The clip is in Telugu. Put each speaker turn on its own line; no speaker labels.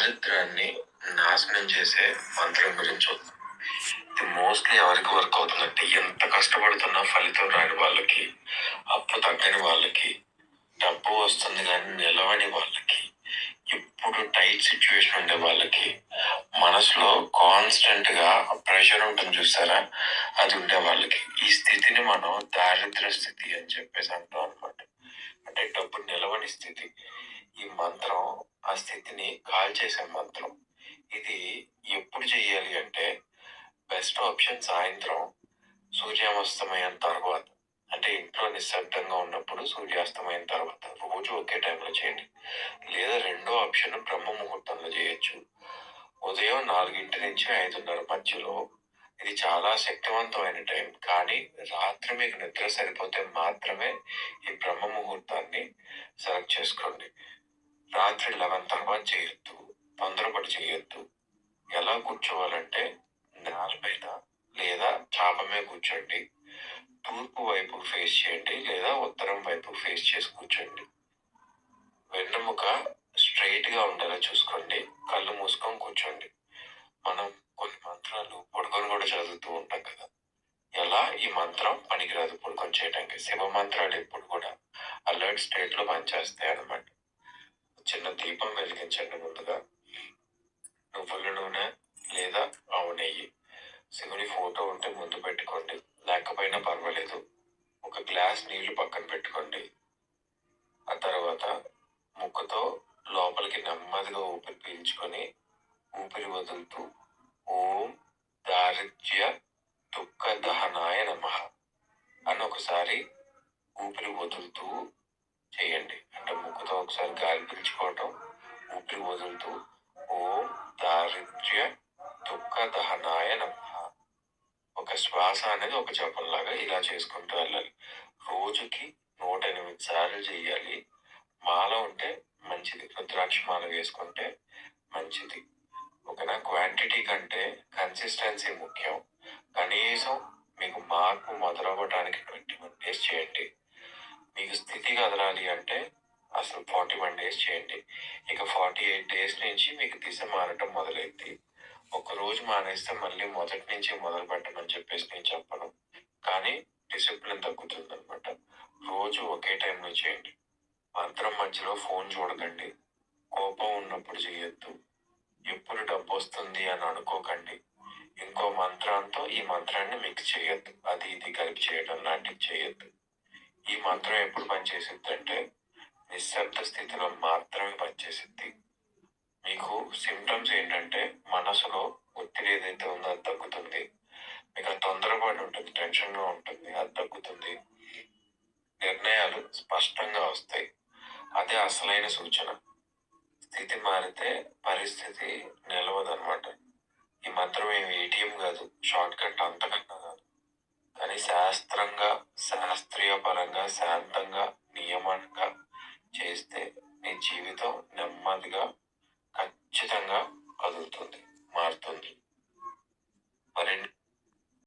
దారిద్ర్యాన్ని నాశనం చేసే మంత్రం గురించి చూద్దాం. ఇది మోస్ట్లీ ఎవరికి వర్క్ అవుతుందంటే ఎంత కష్టపడుతున్నా ఫలితం రాని వాళ్ళకి అప్పు తగ్గని వాళ్ళకి డబ్బు వస్తుంది కానీ నిలవని వాళ్ళకి ఇప్పుడు టైట్ సిచ్యువేషన్ ఉండే వాళ్ళకి మనసులో కాన్స్టెంట్గా ప్రెషర్ ఉంటుంది చూసారా? అది ఉండే వాళ్ళకి. ఈ స్థితిని మనం దారిద్ర స్థితి అని చెప్పేసి అంటాం అనమాట అంటే డబ్బు నిలవని స్థితి. ఈ మంత్రం ఆ స్థితిని కాల్ చేసే మంత్రం. ఇది ఎప్పుడు చేయాలి అంటే బెస్ట్ ఆప్షన్ సాయంత్రం సూర్యాస్తమయం తర్వాత. అంటే ఇంట్లో నిశ్శబ్దంగా ఉన్నప్పుడు సూర్యాస్తమయం తర్వాత. రోజు ఒకే టైంలో చేయండి. లేదా రెండో ఆప్షన్ బ్రహ్మ ముహూర్తంలో చేయొచ్చు. ఉదయం నాలుగింటి నుంచి ఐదున్నర మధ్యలో. ఇది చాలా శక్తివంతమైన టైం. కానీ రాత్రి మీకు నిద్ర సరిపోతే మాత్రమే ఈ బ్రహ్మ ముహూర్తాన్ని సెలెక్ట్ చేసుకోండి. రాత్రి లెవెన్ తర్వాత చేయొద్దు తొందరపడి చేయొద్దు. ఎలా కూర్చోవాలంటే నేలపైన లేదా చాప మీద కూర్చోండి. తూర్పు వైపు ఫేస్ చేయండి లేదా ఉత్తరం వైపు ఫేస్ చేసి కూర్చోండి. వెన్నెముక స్ట్రైట్గా ఉండేలా చూసుకోండి కళ్ళు మూసుకొని కూర్చోండి. మనం కొన్ని మంత్రాలు పడుకొని కూడా చదువుతూ ఉంటాం కదా. ఎలా? ఈ మంత్రం పనికిరాదు పడుకొని చేయడానికి శివ మంత్రాలు ఎప్పుడు కూడా అలర్ట్ స్టేట్లో పనిచేస్తాయి అనమాట చిన్న దీపం వెలిగించండి ముందుగా. నువ్వుల నూనె లేదా ఆవు నెయ్యి. శివుని ఫోటో ఉంటే ముందు పెట్టుకోండి. లేకపోయినా పర్వాలేదు. ఒక గ్లాస్ నీళ్ళు పక్కన పెట్టుకోండి. ఆ తర్వాత ముక్కుతో లోపలికి నెమ్మదిగా ఊపిరి పీల్చుకొని ఊపిరి వదులుతూ ఓం దారిద్ర్య దుఃఖ దహనాయ నమ అని ఒకసారి ఊపిరి వదులుతూ చేయండి. అంటే ముక్కుతో ఒకసారి గాలి పీల్చుకోవటం ఊపిరి వదులుతూ ఓం దారిద్ర్య దుఃఖ దహనాయ నమ. ఒక శ్వాస అనేది ఒక జపంలాగా ఇలా చేసుకుంటూ వెళ్ళాలి. రోజుకి నూట ఎనిమిది సార్లు చేయాలి. మాల ఉంటే మంచిది. రుద్రాక్ష మాల వేసుకుంటే మంచిది. ఓకేనా? క్వాంటిటీ కంటే కన్సిస్టెన్సీ ముఖ్యం. కనీసం మీకు మార్పు మొదలవ్వడానికి ట్వంటీ వన్ డేస్ చేయండి. మీకు స్థితి కదలాలి అంటే అసలు ఫార్టీ వన్ డేస్ చేయండి. ఇక ఫార్టీ ఎయిట్ డేస్ నుంచి మీకు దిశ మారటం మొదలైంది. ఒక రోజు మానేస్తే మళ్ళీ మొదటి నుంచి మొదలు పెట్టమని చెప్పేసి నేను చెప్పను. కానీ డిసిప్లిన్ తగ్గుతుంది అనమాట రోజు ఒకే టైంలో చేయండి. మంత్రం మధ్యలో ఫోన్ చూడకండి. కోపం ఉన్నప్పుడు చేయొద్దు. ఎప్పుడు డబ్బు వస్తుంది అని అనుకోకండి. ఇంకో మంత్రంతో ఈ మంత్రాన్ని మిక్స్ చేయొద్దు. అది ఇది కలిపి చేయడం లాంటివి చేయొద్దు. ఈ మంత్రం ఎప్పుడు పనిచేసిద్ది అంటే నిశ్శబ్ద స్థితిలో మాత్రమే పనిచేసిద్ది. మీకు సిమ్టమ్స్ ఏంటంటే మనసులో ఒత్తిడి ఏదైతే ఉందో అది తగ్గుతుంది. మీకు ఆ తొందరపాటు ఉంటుంది టెన్షన్గా ఉంటుంది అది తగ్గుతుంది. నిర్ణయాలు స్పష్టంగా వస్తాయి. అదే అసలైన సూచన. స్థితి మారితే పరిస్థితి నిలవదనమాట ఈ మంత్రం ఏమి ఏటీఎం కాదు షార్ట్ కట్